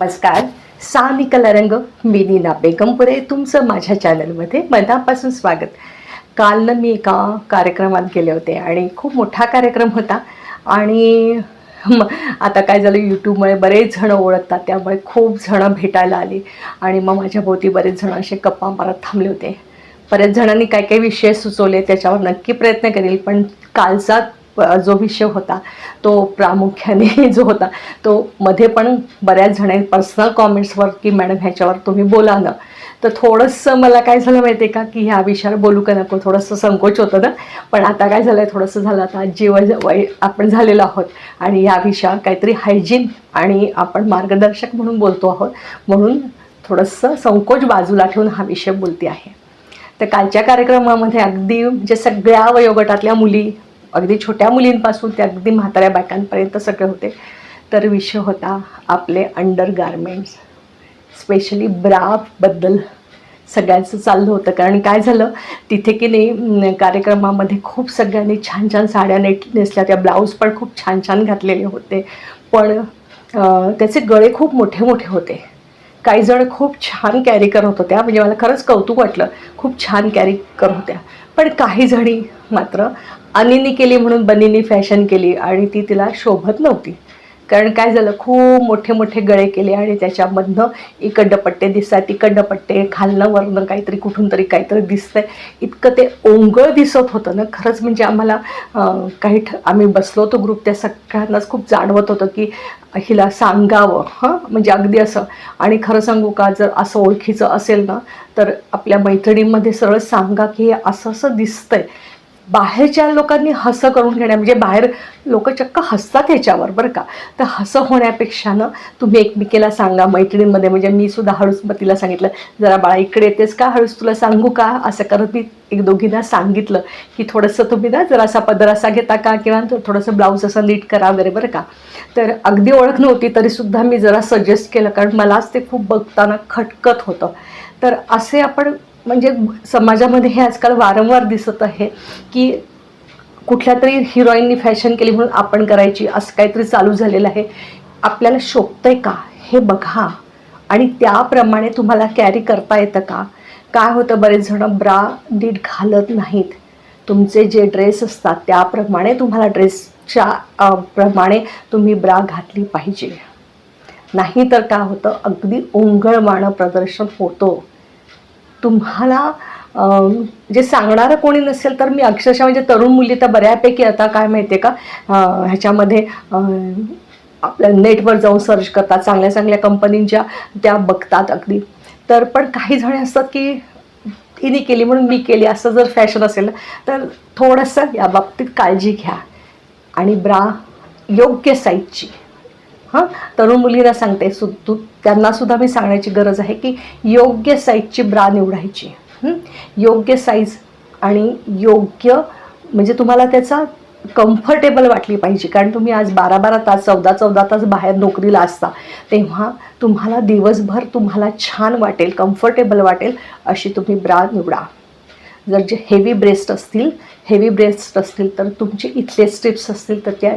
नमस्कार. सानी कलारंग मी नीना बेगमपुरे तुमचं माझ्या चॅनलमध्ये मनापासून स्वागत. काल ना मी एका कार्यक्रमात गेले होते आणि खूप मोठा कार्यक्रम होता. आणि आता काय झालं यूट्यूबमुळे बरेच जणं ओळखतात त्यामुळे खूप जणं भेटायला आली. आणि मग माझ्या भोवती बरेच जणं असे गप्पा मारत थांबले होते. बऱ्याच जणांनी काय काय विषय सुचवले त्याच्यावर नक्की प्रयत्न करेल पण कालचा जो विषय होता तो प्रामुख्याने जो होता तो मध्ये पण बऱ्याच जण पर्सनल कॉमेंट्सवर की मॅडम ह्याच्यावर तुम्ही बोला ना. तर थोडंसं मला काय झालं माहिती आहे का की ह्या विषयावर बोलू का नको थोडंसं संकोच होतं ना. पण आता काय झालं आहे थोडंसं झालं आता जीव वय आपण झालेलो आहोत आणि या विषयावर काहीतरी हायजीन आणि आपण मार्गदर्शक म्हणून बोलतो आहोत. म्हणून थोडंसं संकोच बाजूला ठेवून हा विषय बोलते आहे. तर कालच्या कार्यक्रमामध्ये अगदी म्हणजे सगळ्या वयोगटातल्या मुली अगदी छोट्या मुलींपासून ते अगदी म्हाताऱ्या बायकांपर्यंत सगळे होते. तर विषय होता आपले अंडर गारमेंट्स स्पेशली ब्राबद्दल सगळ्यांचं चाललं होतं. कारण काय झालं तिथे की नाही कार्यक्रमामध्ये खूप सगळ्यांनी छान छान साड्या नेट नेसल्या. त्या ब्लाऊज पण खूप छान छान घातलेले होते. पण त्याचे गळे खूप मोठे मोठे होते. काही जण खूप छान कॅरी करत होत्या. म्हणजे मला खरंच कौतुक वाटलं. खूप छान कॅरी करत होत्या. पण काही जणी मात्र अनिनी केली म्हणून बनीनी फॅशन केली आणि ती तिला शोभत नव्हती. कारण काय झालं खूप मोठे मोठे गळे केले आणि त्याच्यामधनं इकडं पट्टे दिसतात तिकडं पट्टे खालनं वरनं काहीतरी कुठून तरी काहीतरी दिसतंय. इतकं ते ओंगळ दिसत होतं ना. खरंच म्हणजे आम्हाला काही ठ आम्ही बसलो होतो ग्रुप त्या सगळ्यांनाच खूप जाणवत होतं की हिला सांगावं हां? म्हणजे अगदी असं. आणि खरं सांगू का जर असं ओळखीचं असेल ना तर आपल्या मैत्रिणींमध्ये सरळ सांगा की हे असं असं दिसतंय. बाहेरच्या लोकांनी हसं करून घेण्या म्हणजे बाहेर लोक चक्क हसतात ह्याच्यावर बरं का? तर हसं होण्यापेक्षा ना तुम्ही एकमेकीला सांगा मैत्रिणींमध्ये म्हणजे मी सुद्धा हळूच मग तिला सांगितलं जरा बाळा इकडे येतेस का? हळूच तुला सांगू का? असं करत मी एक दोघींना सांगितलं की थोडंसं तुम्ही ना जरा असा पदर असा घेता का? किंवा थोडंसं ब्लाऊज असं नीट करा वगैरे बरं का? तर अगदी ओळख नव्हती तरीसुद्धा मी जरा सजेस्ट केलं कारण मलाच ते खूप बघताना खटकत होतं. तर असे आपण म्हणजे समाजामध्ये हे आजकाल वारंवार दिसत आहे की कुठल्या तरी हिरोईननी फॅशन केली म्हणून आपण करायची असं काहीतरी चालू झालेलं आहे. आपल्याला शोभतंय का? हे बघा. आणि त्याप्रमाणे तुम्हाला कॅरी करता येतं का? काय होतं? बरेच जण ब्रा नीट घालत नाहीत. तुमचे जे ड्रेस असतात त्याप्रमाणे तुम्हाला ड्रेसच्या प्रमाणे तुम्ही ब्रा घातली पाहिजे. नाही तर काय होतं? अगदी ओंगळवाणं प्रदर्शन होतो. तुम्हाला जे सांगणारं कोणी नसेल तर मी अक्षरशः म्हणजे तरुण मुली तर बऱ्यापैकी आता काय माहिती आहे का ह्याच्यामध्ये आपल्या नेटवर जाऊन सर्च करतात चांगल्या चांगल्या कंपनींच्या त्या बघतात अगदी. तर पण काही जण असतात की तिने केली म्हणून मी केली असं जर फॅशन असेल तर थोडंसं या बाबतीत काळजी घ्या. आणि ब्रा योग्य साईजची हां? तरुण मुलींना सांगते सु तू त्यांनासुद्धा मी सांगण्याची गरज आहे की योग्य साईजची ब्रा निवडायची. योग्य साईज आणि योग्य म्हणजे तुम्हाला त्याचा कम्फर्टेबल वाटली पाहिजे. कारण तुम्ही आज बारा बारा तास चौदा चौदा तास बाहेर नोकरीला असता तेव्हा तुम्हाला दिवसभर तुम्हाला छान वाटेल कम्फर्टेबल वाटेल अशी तुम्ही ब्रा निवडा. जर जे हेवी ब्रेस्ट असतील हेवी ब्रेस्ट असतील तर तुमचे इथले स्ट्रिप्स असतील तर त्या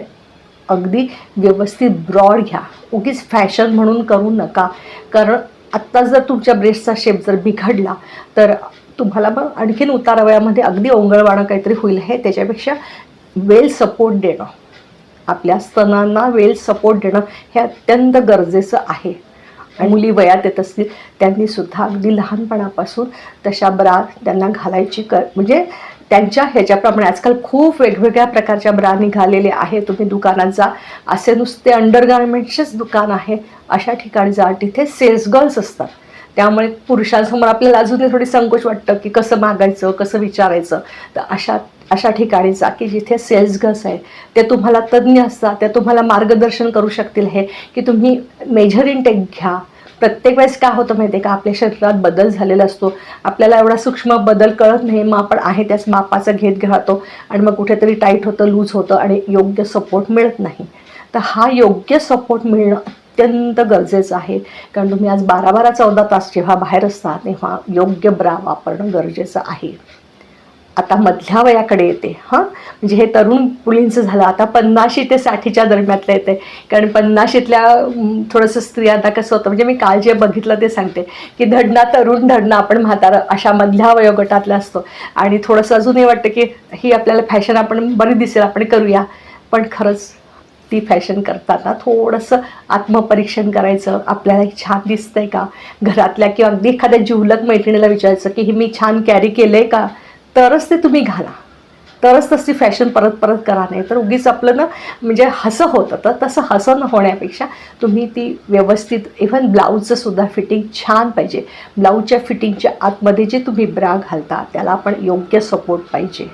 अगदी व्यवस्थित ब्रॉड घ्या. उगीच फॅशन म्हणून करू नका. कारण आत्ता जर तुमच्या ब्रेस्टचा शेप जर बिघडला तर तुम्हाला मग आणखीन उतारावयामध्ये अगदी ओंगळवाणं काहीतरी होईल हे त्याच्यापेक्षा वेल सपोर्ट देणं. आपल्या स्तनांना वेल सपोर्ट देणं हे अत्यंत गरजेचं आहे. आणि मुली वयात येत असतील त्यांनी सुद्धा अगदी लहानपणापासून तशा ब्रा त्यांना घालायची कर म्हणजे त्यांच्या ह्याच्याप्रमाणे आजकाल खूप वेगवेगळ्या प्रकारच्या ब्रा निघालेले आहे तुम्ही दुकानात जा. असे नुसते अंडरगार्मेंट्सचेच दुकान आहे. अशा ठिकाणी जा. तिथे सेल्स गर्ल्स असतात. त्यामुळे पुरुषांसमोर आपल्याला अजूनही थोडी संकोच वाटतं की कसं मागायचं कसं विचारायचं. तर अशा अशा ठिकाणी जा की जिथे सेल्स गर्ल्स आहे ते तुम्हाला तज्ज्ञ असतात. त्या तुम्हाला मार्गदर्शन करू शकतील. हे की तुम्ही मेजर इनटेक घ्या. प्रत्येक वेळेस काय होतं माहिती आहे का? आपल्या शरीरात बदल झालेला असतो. आपल्याला एवढा सूक्ष्म बदल कळत नाही. मग आपण आहे त्याच मापाचा घेत राहतो आणि मग कुठेतरी टाईट होतं लूज होतं आणि योग्य सपोर्ट मिळत नाही. तर हा योग्य सपोर्ट मिळणं अत्यंत गरजेचं आहे. कारण तुम्ही आज बारा बारा चौदा तास जेव्हा बाहेर असता तेव्हा योग्य ब्रा वापरणं गरजेचं आहे. आता मधल्या वयाकडे येते हां? म्हणजे हे तरुण मुलींचं झालं आता पन्नाशी ते साठीच्या दरम्यातलं येते. कारण पन्नाशीतल्या थोडंसं थोडंसं स्त्रियांना कसं होतं म्हणजे मी काल जे बघितलं ते सांगते की धडना तरुण धडना आपण म्हातारा अशा मधल्या वयोगटातला असतो. आणि थोडंसं अजूनही वाटतं की ही आपल्याला फॅशन आपण बरी दिसेल आपण करूया. पण खरंच ती फॅशन करताना थोडंसं आत्मपरीक्षण करायचं आपल्याला छान दिसतंय का? घरातल्या किंवा अगदी एखाद्या जिवलक मैत्रिणीला विचारायचं की ही मी छान कॅरी केलं आहे का? तरच ते तुम्ही घाला. तरच तशी फॅशन परत परत करा नाही तर उगीच आपलं ना म्हणजे हसं होतं तर तसं हसं न होण्यापेक्षा तुम्ही ती व्यवस्थित इव्हन ब्लाऊजचंसुद्धा फिटिंग छान पाहिजे. ब्लाऊजच्या फिटिंगच्या आतमध्ये जे तुम्ही ब्रा घालता त्याला पण योग्य सपोर्ट पाहिजे.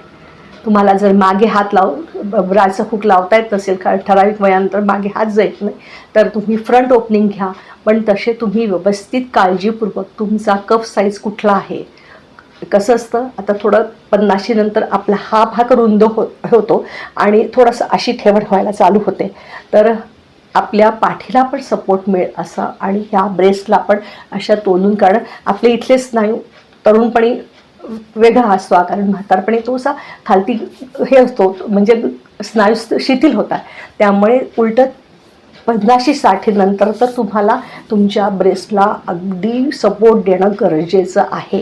तुम्हाला जर मागे हात लाव ब्राचं हुक लावता येत नसेल कारण ठराविक वयानंतर मागे हात जायत नाही तर तुम्ही फ्रंट ओपनिंग घ्या. पण तसे तुम्ही व्यवस्थित काळजीपूर्वक तुमचा कफ साईज कुठला आहे कसं असतं? आता थोडं पन्नाशीनंतर आपला हा भाग रुंद हो होतो आणि थोडंसं अशी ठेवण व्हायला चालू होते. तर आपल्या पाठीला पण सपोर्ट मिळेल असं आणि ह्या ब्रेस्टला पण अशा तोलून कारण आपले इथले स्नायू तरुणपणी वेगळा असतो कारण म्हातारपणी तो असा खालती हे असतो म्हणजे स्नायू शिथिल होतात. त्यामुळे उलटं पन्नाशी साठी नंतर तर तुम्हाला तुमच्या ब्रेस्टला अगदी सपोर्ट देणं गरजेचं आहे.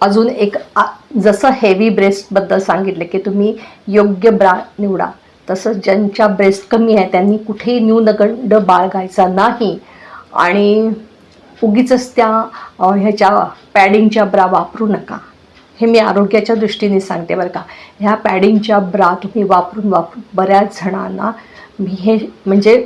अजून एक आ जसं हेवी ब्रेस्टबद्दल सांगितलं की तुम्ही योग्य ब्रा निवडा. तसंच ज्यांच्या ब्रेस्ट कमी आहे त्यांनी कुठेही न्यूनगंड बाळगायचा नाही. आणि उगीचच त्या ह्याच्या पॅडिंगच्या ब्रा वापरू नका. हे मी आरोग्याच्या दृष्टीने सांगते बरं का. ह्या पॅडिंगच्या ब्रा तुम्ही वापरून वापरून बऱ्याच जणांना मी हे म्हणजे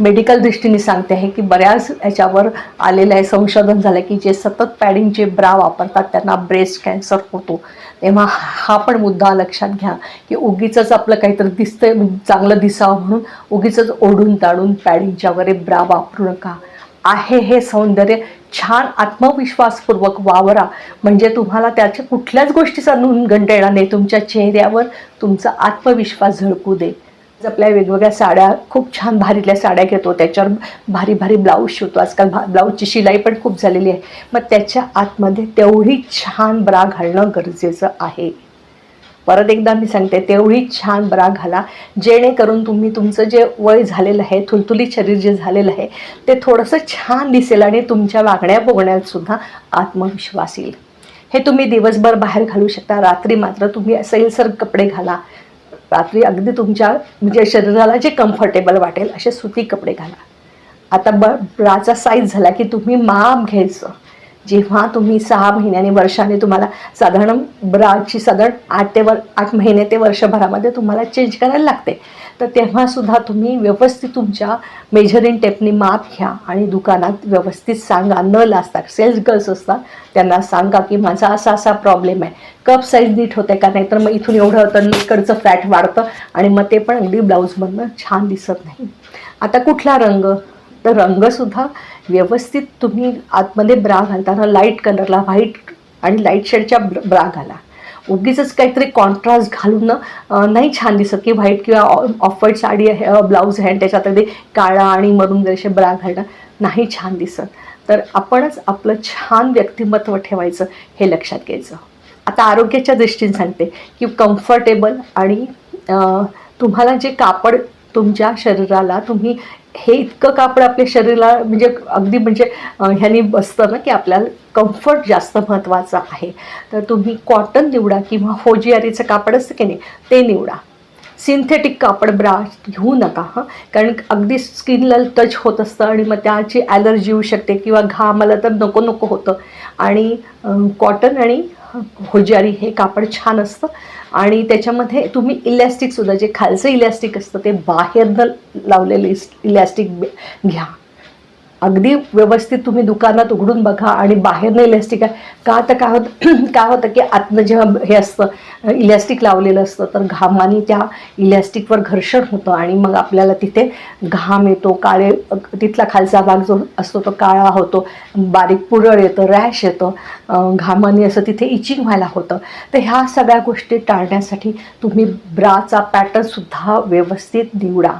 मेडिकल दृष्टीने सांगते आहे की बऱ्याच याच्यावर आलेलं आहे संशोधन झालं की जे सतत पॅडिंगचे ब्रा वापरतात त्यांना ब्रेस्ट कॅन्सर होतो. तेव्हा हा पण मुद्दा लक्षात घ्या की उगीचंच आपलं काहीतरी दिसतंय चांगलं दिसावं म्हणून उगीचंच ओढून ताडून पॅडिंगच्या वगैरे ब्रा वापरू नका. आहे हे सौंदर्य छान आत्मविश्वासपूर्वक वावरा. म्हणजे तुम्हाला त्याच्या कुठल्याच गोष्टीचा नुनगंड येणार नाही तुमच्या चेहऱ्यावर तुमचा आत्मविश्वास झळकू दे. आपल्या वेगवेगळ्या साड्या खूप छान भारीतल्या साड्या घेतो. त्याच्यावर भारी भारी ब्लाऊज शिवतो. आजकाल भा ब्लाऊजची शिलाई पण खूप झालेली आहे. मग त्याच्या आतमध्ये तेवढी छान ब्रा घालणं गरजेचं आहे. परत एकदा मी सांगते तेवढी छान ब्रा घाला. जेणेकरून तुम्ही तुमचं जे वय झालेलं आहे थुलथुलीत शरीर जे झालेलं आहे ते थोडंसं छान दिसेल आणि तुमच्या वागण्या बोगण्यातसुद्धा आत्मविश्वास येईल. हे तुम्ही दिवसभर बाहेर घालू शकता. रात्री मात्र तुम्ही सैलसर कपडे घाला. रात्री अगदी तुमच्या म्हणजे शरीराला जे कम्फर्टेबल वाटेल असे सुती कपडे घाला. आता ब ब्राचा साईज झाला की तुम्ही माप घ्यायचं. जेव्हा तुम्ही सहा महिन्याने वर्षाने तुम्हाला साधारण ब्राची साधारण आठ ते वर आठ महिने ते वर्षभरामध्ये तुम्हाला चेंज करायला लागते. तर तेव्हासुद्धा तुम्ही व्यवस्थित तुमच्या मेजरिंग टेपनी माप घ्या आणि दुकानात व्यवस्थित सांगा. न लाजता सेल्स गर्ल्स असतात त्यांना सांगा की माझा असा असा प्रॉब्लेम आहे. कप साईज नीट होते का नाही? तर मग इथून एवढं होतं इकडचं फॅट वाढतं आणि मग ते पण अगदी ब्लाऊजमधनं छान दिसत नाही. आता कुठला रंग? तर रंगसुद्धा व्यवस्थित तुम्ही आतमध्ये ब्रा घालताना लाइट कलरला व्हाईट आणि लाइट शेडच्या ब्रा घाला. उगीच काहीतरी कॉन्ट्रास्ट घालून नाही छान दिसत की व्हाईट किंवा ऑफ व्हाईट साडी आहे ब्लाऊज आहे आणि त्याच्यात अगदी काळा आणि मरून जसे ब्रा घालणं नाही छान दिसत. तर आपणच आपलं छान व्यक्तिमत्व ठेवायचं हे लक्षात घ्यायचं. आता आरोग्याच्या दृष्टीने सांगते की कम्फर्टेबल आणि तुम्हाला जे कापड तुमच्या शरीराला तुम्ही हे इतकं कापड आपल्या शरीराला म्हणजे अगदी म्हणजे ह्यानी बसतं ना की आपल्याला कम्फर्ट जास्त महत्त्वाचं आहे. तर तुम्ही कॉटन निवडा किंवा फौजियारीचं कापड असतं की नाही ते निवडा. सिंथेटिक कापड ब्रा घेऊ नका हां. कारण अगदी स्किनला टच होत असतं आणि मग त्याची ॲलर्जी येऊ शकते किंवा घाम आला तर नको नको होतं. आणि कॉटन आणि होजारी हे कापड छान असतं. आणि त्याच्यामध्ये तुम्ही इलॅस्टिकसुद्धा जे खालचं इलॅस्टिक असतं ते बाहेरनं लावलेलं इस इलॅस्टिक घ्या. अगदी व्यवस्थित तुम्ही दुकानात उघडून बघा आणि बाहेरनं इलॅस्टिक आहे. का तर काय होतं काय होतं की आतनं जेव्हा हे असतं इलॅस्टिक लावलेलं असतं तर घामाने त्या इलॅस्टिकवर घर्षण होतं आणि मग आपल्याला तिथे घाम येतो काळे तिथला खालचा भाग जो असतो तो काळा होतो बारीक पुरळ येतं रॅश येतं घामाने असं तिथे इचिंग व्हायला होतं. तर ह्या सगळ्या गोष्टी टाळण्यासाठी तुम्ही ब्राचा पॅटर्नसुद्धा व्यवस्थित निवडा.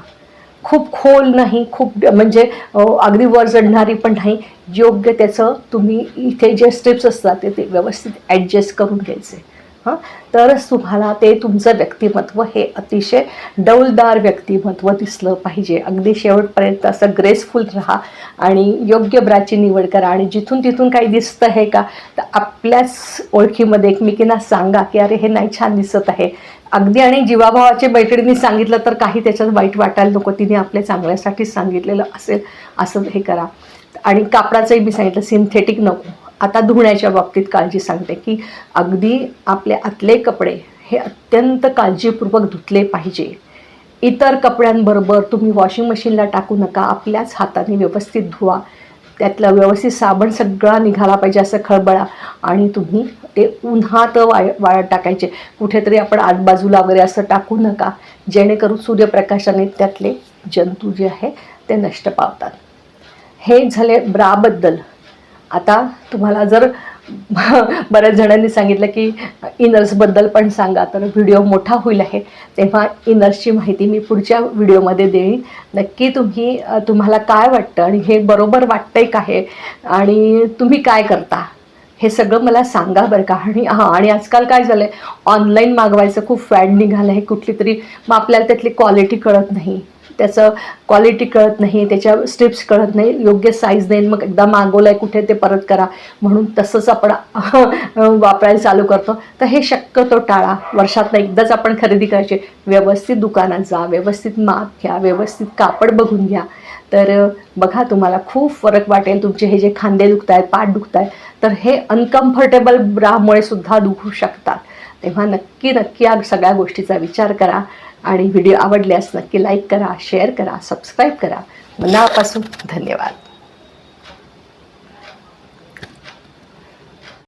खूप खोल नाही खूप म्हणजे अगदी वर चढणारी पण नाही. योग्य त्याचं तुम्ही इथे जे स्ट्रिप्स असतात ते ते व्यवस्थित ॲडजस्ट करून घ्यायचे. हां? तरच तुम्हाला ते तुमचं व्यक्तिमत्व हे अतिशय डौलदार व्यक्तिमत्व दिसलं पाहिजे. अगदी शेवटपर्यंत असं ग्रेसफुल राहा आणि योग्य ब्राची निवड करा. आणि जिथून तिथून काही दिसतं आहे का तर आपल्याच ओळखीमध्ये एकमेकींना सांगा की अरे हे नाही छान दिसत आहे. अगदी आणि जीवाभावाच्या मैत्रिणींनी सांगितलं तर काही त्याच्यात वाईट वाटायला नको. तिने आपल्या चांगल्यासाठीच सांगितलेलं असेल असं हे करा. आणि कापडाचंही मी सांगितलं सिंथेटिक नको. आता धुण्याच्या बाबतीत काळजी सांगते की अगदी आपले आतले कपडे हे अत्यंत काळजीपूर्वक धुतले पाहिजे. इतर कपड्यांबरोबर तुम्ही वॉशिंग मशीनला टाकू नका आपल्याच हाताने व्यवस्थित धुवा. त्यातला व्यवस्थित साबण सगळा निघाला पाहिजे असं खळबळा. आणि तुम्ही ते उन्हात वाळ वाळत टाकायचे. कुठेतरी आपण आजबाजूला वगैरे असं टाकू नका. जेणेकरून सूर्यप्रकाशाने त्यातले जंतू जे आहे ते नष्ट पावतात. हे झाले ब्राबद्दल. आता तुम्हाला जर बऱ्याच जणांनी सांगितलं की इनर्सबद्दल पण सांगा तर व्हिडिओ मोठा होईल आहे. तेव्हा इनर्सची माहिती मी पुढच्या व्हिडिओमध्ये देईन. नक्की तुम्ही तुम्हाला काय वाटतं आणि हे बरोबर वाटतंय का हे? आणि तुम्ही काय करता? हे सगळं मला सांगा बरं का. आणि हां आणि आजकाल काय झालं आहे ऑनलाईन मागवायचं खूप फॅड निघालं आहे कुठली तरी मग आपल्याला त्यातली क्वालिटी कळत नाही. त्याचं क्वालिटी कळत नाही त्याच्या स्ट्रिप्स कळत नाही योग्य साईज नाही मग एकदा मागवलं आहे कुठे ते परत करा. म्हणून तसंच आपण वापरायला चालू करतो. तर हे शक्यतो टाळा. वर्षातनं एकदाच आपण खरेदी करायची. व्यवस्थित दुकानात जा व्यवस्थित माप घ्या व्यवस्थित कापड बघून घ्या. तर बघा तुम्हाला खूप फरक वाटेल. तुमचे हे जे खांदे दुखत आहेत पाठ दुखत आहेत तर हे अनकम्फर्टेबल ब्रामुळे सुद्धा दुखू शकतात. तेव्हा नक्की नक्की या सगळ्या गोष्टीचा विचार करा आणि व्हिडिओ आवडल्यास नक्की लाईक करा शेअर करा सबस्क्राईब करा. मनापासून धन्यवाद.